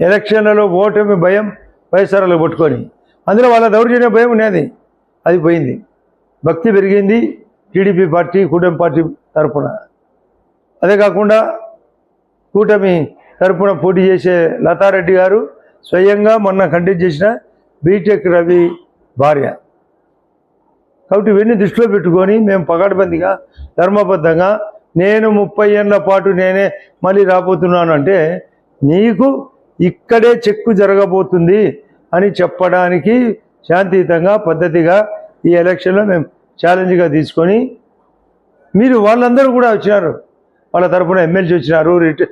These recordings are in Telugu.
ఎలక్షన్లలో ఓటమి భయం వైఎస్ఆర్లు పట్టుకొని. అందులో వాళ్ళ దౌర్జన్య భయం ఉన్నది. అది పోయింది. భక్తి పెరిగింది. టీడీపీ పార్టీ కూటమి పార్టీ తరపున. అదే కాకుండా కూటమి తరపున పోటీ చేసే లతారెడ్డి గారు స్వయంగా మొన్న కంటెక్ట్ చేసిన బీటెక్ రవి భార్య. కాబట్టి ఇవన్నీ దృష్టిలో పెట్టుకొని మేము పగడబందిగా ధర్మబద్ధంగా నేను ముప్పై ఏళ్ళ పాటు నేనే మళ్ళీ రాబోతున్నాను అంటే నీకు ఇక్కడే చెక్కు జరగబోతుంది అని చెప్పడానికి శాంతియుతంగా పద్ధతిగా ఈ ఎలక్షన్లో మేము ఛాలెంజ్గా తీసుకొని మీరు వాళ్ళందరూ కూడా వచ్చినారు. వాళ్ళ తరఫున ఎమ్మెల్సీ వచ్చినారు రిట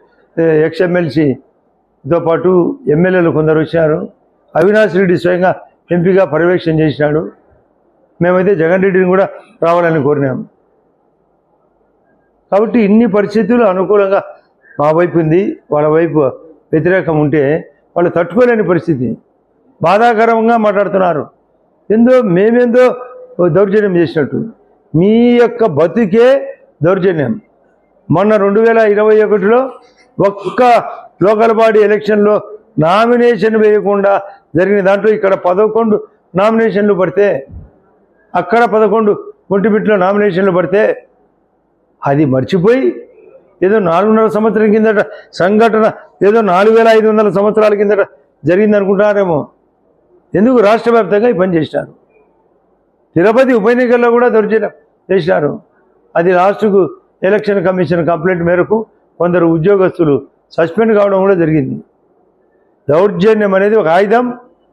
ఎక్స్ ఎమ్మెల్సీతో పాటు ఎమ్మెల్యేలు కొందరు వచ్చినారు. అవినాష్ రెడ్డి స్వయంగా ఎంపీగా పర్యవేక్షణ చేసినాడు. మేమైతే జగన్ రెడ్డిని కూడా రావాలని కోరినాము కాబట్టి ఇన్ని పరిస్థితులు అనుకూలంగా మా వైపు ఉంది వాళ్ళ వైపు వ్యతిరేకం ఉంటే వాళ్ళు తట్టుకోలేని పరిస్థితి. బాధాకరంగా మాట్లాడుతున్నారు. ఏందో మేమేందో దౌర్జన్యం చేసినట్టు. మీ యొక్క బతుకే దౌర్జన్యం. మొన్న రెండు వేల ఇరవై ఒకటిలో ఒక్క లోకల్ బాడీ ఎలక్షన్లో నామినేషన్ వేయకుండా జరిగిన దాంట్లో ఇక్కడ పదకొండు నామినేషన్లు పడితే అక్కడ పదకొండు ఒంటిబిట్లో నామినేషన్లు పడితే అది మర్చిపోయి ఏదో నాలుగున్నర సంవత్సరం కిందట సంఘటన ఏదో నాలుగు వేల ఐదు వందల సంవత్సరాల కిందట జరిగింది అనుకుంటారేమో ఎందుకు రాష్ట్ర వ్యాప్తంగా ఈ పని చేసినారు? తిరుపతి ఉప ఎన్నికల్లో కూడా దౌర్జన్యం చేసినారు. అది లాస్ట్కు ఎలక్షన్ కమిషన్ కంప్లైంట్ మేరకు కొందరు ఉద్యోగస్తులు సస్పెండ్ కావడం కూడా జరిగింది. దౌర్జన్యం అనేది ఒక ఆయుధం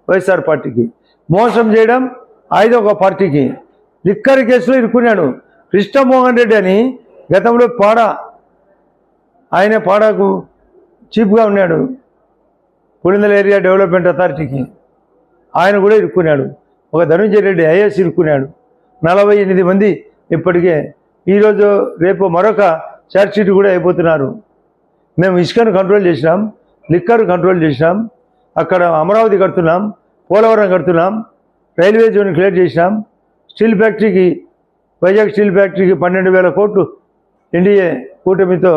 వైఎస్ఆర్ పార్టీకి. మోసం చేయడం ఆయుధం ఒక పార్టీకి. లిక్కర్ కేసులో ఇరుక్కున్నాడు కృష్ణమోహన్ రెడ్డి అని గతంలో పాడ ఆయన పాడాకు చీప్గా ఉన్నాడు. పులిందల ఏరియా డెవలప్మెంట్ అథారిటీకి ఆయన కూడా ఇరుక్కున్నాడు. ఒక ధనుంజయ రెడ్డి ఐఏఎస్ ఇరుక్కున్నాడు. నలభై ఎనిమిది మంది ఇప్పటికే ఈరోజు రేపు మరొక ఛార్జ్షీట్ కూడా అయిపోతున్నారు. మేము ఇసుకను కంట్రోల్ చేసినాం లిక్కర్ కంట్రోల్ చేసినాం అక్కడ అమరావతి కడుతున్నాం పోలవరం కడుతున్నాం రైల్వే జోన్ క్లియర్ చేసినాం. స్టీల్ ఫ్యాక్టరీకి వైజాగ్ స్టీల్ ఫ్యాక్టరీకి పన్నెండు వేల కోట్లు ఎన్డీఏ కూటమితో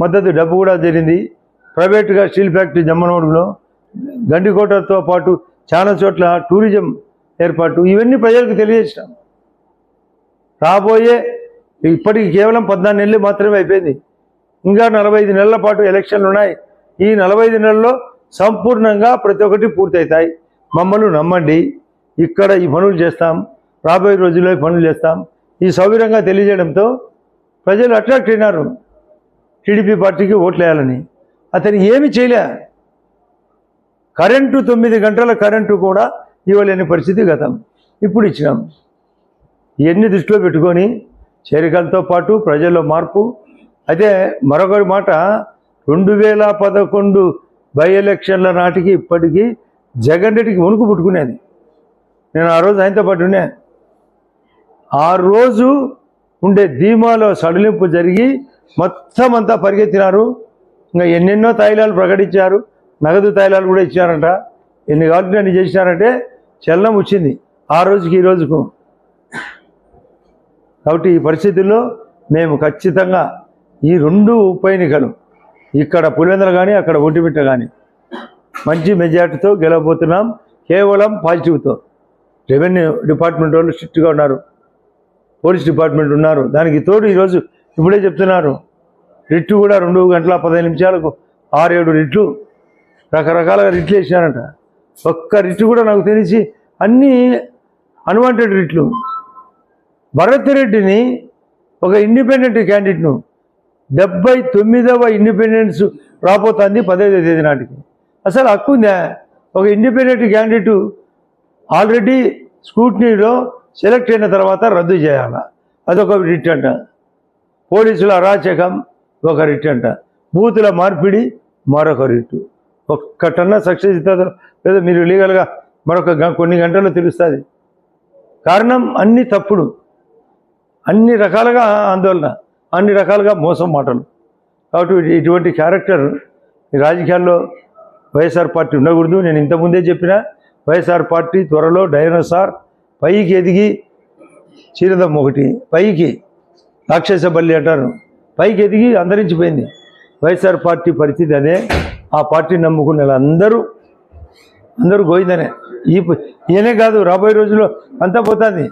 మద్దతు డబ్బు కూడా జరిగింది. ప్రైవేటుగా స్టీల్ ఫ్యాక్టరీ జమ్మనోడులో గండికోటతో పాటు చాలా చోట్ల టూరిజం ఏర్పాటు ఇవన్నీ ప్రజలకు తెలియజేసినాం. రాబోయే ఇప్పటికి కేవలం పద్నాలుగు నెలలు మాత్రమే అయిపోయింది. ఇంకా నలభై ఐదు నెలల పాటు ఎలక్షన్లు ఉన్నాయి. ఈ నలభై ఐదు నెలల్లో సంపూర్ణంగా ప్రతి ఒక్కటి పూర్తవుతాయి మమ్మల్ని నమ్మండి. ఇక్కడ ఈ పనులు చేస్తాం. రాబోయే రోజుల్లో ఈ పనులు చేస్తాం. ఈ సౌకర్యంగా తెలియజేయడంతో ప్రజలు అట్రాక్ట్ అయినారు. టీడీపీ పార్టీకి ఓట్లు వేయాలని. అతను ఏమి చేయలే. కరెంటు తొమ్మిది గంటల కరెంటు కూడా ఇవ్వలేని పరిస్థితి గతం. ఇప్పుడు ఇచ్చినాం. ఇవన్నీ దృష్టిలో పెట్టుకొని చేరికలతో పాటు ప్రజల్లో మార్పు. అదే మరొక మాట రెండు వేల పదకొండు బై ఎలక్షన్ల నాటికి ఇప్పటికీ జగన్ రెడ్డికి వణుకు పుట్టుకునేది. నేను ఆ రోజు ఆయనతో పాటు ఆ రోజు ఉండే ధీమాలో సడలింపు జరిగి మొత్తం అంతా పరిగెత్తినారు. ఇంకా ఎన్నెన్నో తైలాలు ప్రకటించారు. నగదు తైలాలు కూడా ఇచ్చారంట ఎన్ని కావాలంటే అన్ని చేసినారంటే చలనం వచ్చింది. ఆ రోజుకి ఈ రోజుకు. కాబట్టి ఈ పరిస్థితుల్లో మేము ఖచ్చితంగా ఈ రెండు ఉప ఎన్నికలు ఇక్కడ పులివెందులు కానీ అక్కడ ఒంటిమిట్ట కానీ మంచి మెజార్టీతో గెలవబోతున్నాం. కేవలం పాజిటివ్తో. రెవెన్యూ డిపార్ట్మెంట్ వాళ్ళు స్ట్రిక్ట్గా ఉన్నారు. పోలీస్ డిపార్ట్మెంట్ ఉన్నారు. దానికి తోడు ఈరోజు ఇప్పుడే చెప్తున్నారు. రిట్లు కూడా రెండు గంటల పదిహేను నిమిషాలకు ఆరు ఏడు రిట్లు. రకరకాలుగా రిట్లు వేసినారంట. ఒక్క రిట్లు కూడా నాకు తెలిసి అన్నీ అన్వాంటెడ్ రిట్లు. భరత్ రెడ్డిని ఒక ఇండిపెండెంట్ క్యాండిడేట్ను డెబ్బై తొమ్మిదవ ఇండిపెండెన్స్ రాబోతుంది పదహైదో తేదీ నాటికి. అసలు హక్కు ఉందా? ఒక ఇండిపెండెంట్ క్యాండిడేటు ఆల్రెడీ స్కూట్నీలో సెలెక్ట్ అయిన తర్వాత రద్దు చేయాల? అదొక రిట్ అంట. పోలీసుల అరాచకం ఒక రిట్ అంట. బూతుల మార్పిడి మరొక రిట్టు ఒక్కటన్నా సక్సెస్ ఇస్తుందో లేదో మీరు లీగల్గా మరొక గ- కొన్ని గంటల్లో తెలుస్తుంది. కారణం అన్ని తప్పుడు. అన్ని రకాలుగా ఆందోళన అన్ని రకాలుగా మోసం మాటలు. కాబట్టి ఇటువంటి క్యారెక్టర్ రాజకీయాల్లో వైఎస్ఆర్ పార్టీ ఉండకూడదు. నేను ఇంతకుముందే చెప్పిన వైఎస్ఆర్ పార్టీ త్వరలో డైనోసార్ పైకి ఎదిగి చీరదం ఒకటి పైకి రాక్షస బల్లి అంటారు. పైకి ఎదిగి అంతరించిపోయింది. వైఎస్ఆర్ పార్టీ పరిస్థితి అదే. ఆ పార్టీని నమ్ముకున్న అందరూ అందరూ గోయిందనే ఈ ఈయనే కాదు రాబోయే రోజుల్లో అంతా పోతుంది.